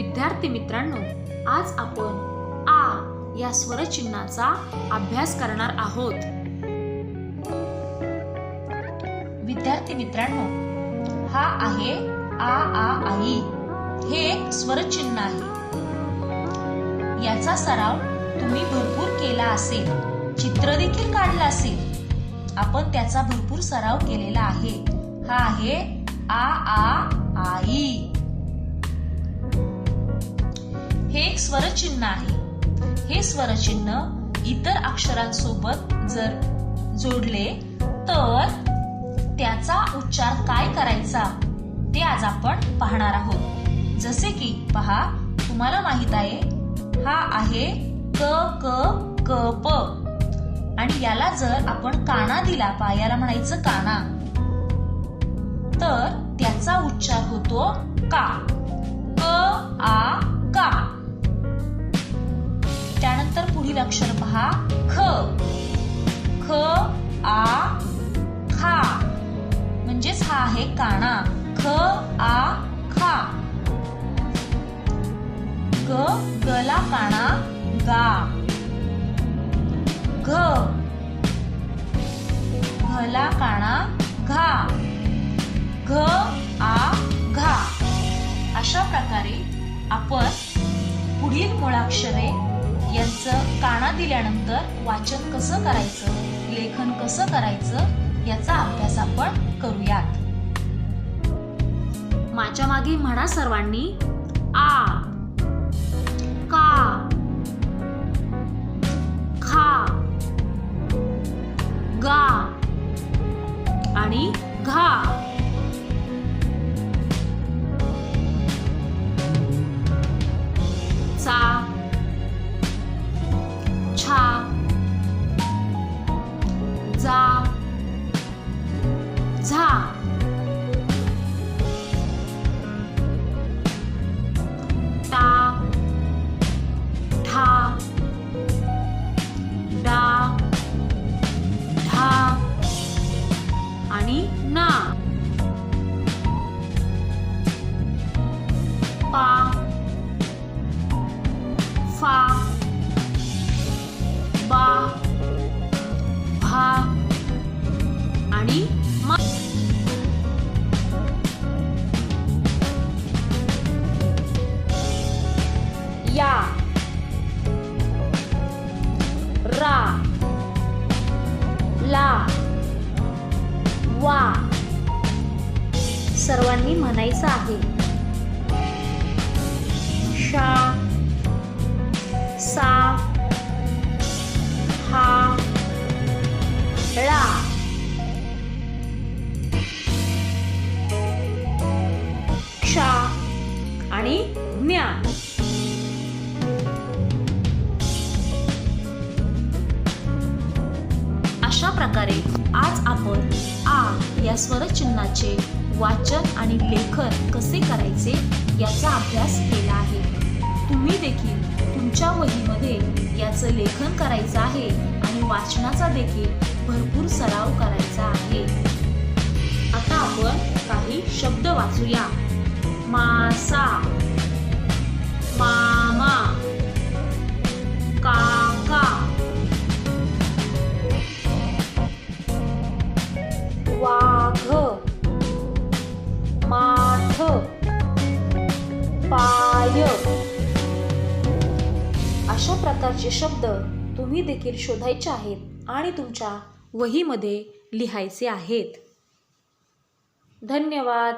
विद्यार्थी मित्रांनो आज आपण आ या स्वरचिन्हाचा अभ्यास करणार आहोत. विद्यार्थी मित्रांनो हा आहे आ आ आई. हे एक स्वरचिन्ह आहे. याचा सराव तुम्ही भरपूर केला असेल चित्र देखील काढलं असेल. आपण त्याचा भरपूर सराव केलेला आहे. हा आहे आ आ आई. हे एक स्वरचिन्ह आहे. हे स्वरचिन्ह इतर अक्षरांसोबत जर जोडले तर त्याचा उच्चार काय करायचा ते आज आपण पाहणार आहोत. जसे की पहा तुम्हाला माहीत आहे हा आहे क क क प. आणि याला जर आपण काना दिला पायाला म्हणायचं काना तर त्याचा उच्चार होतो का? पुढील अक्षर पहा. ख. ख आ खा. म्हणजेच हा आहे काणा. ख आ खा. ग गला काणा गा. घ. घला काणा घा. घ आ घा. अशा प्रकारे आपण पुढील मुळाक्षरे यांचं काना दिल्यानंतर वाचन कसं करायचं लेखन कसं करायचं याचा अभ्यास आपण करूयात. माझ्या मागे म्हणा सर्वांनी आ का खा गा आणि घा. आणि या. रा. ला. वा. सर्वांनी म्हणायचं आहे. शा. सा. आणि ज्ञान. अशा प्रकारे आज आपण आ या स्वरचिन्हाचे वाचन आणि लेखन कसे करायचे याचा अभ्यास केला आहे. तुम्ही देखील तुमच्या वहीमध्ये याचं लेखन करायचं आहे आणि वाचनाचा देखील भरपूर सराव करायचा आहे. आता आपण काही शब्द वाचूया. मासा मामा काका वाघ माठ पाय. अशा प्रकारचे शब्द तुम्ही देखील शोधायचे आहेत आणि तुमच्या वहीमध्ये लिहायचे आहेत. धन्यवाद.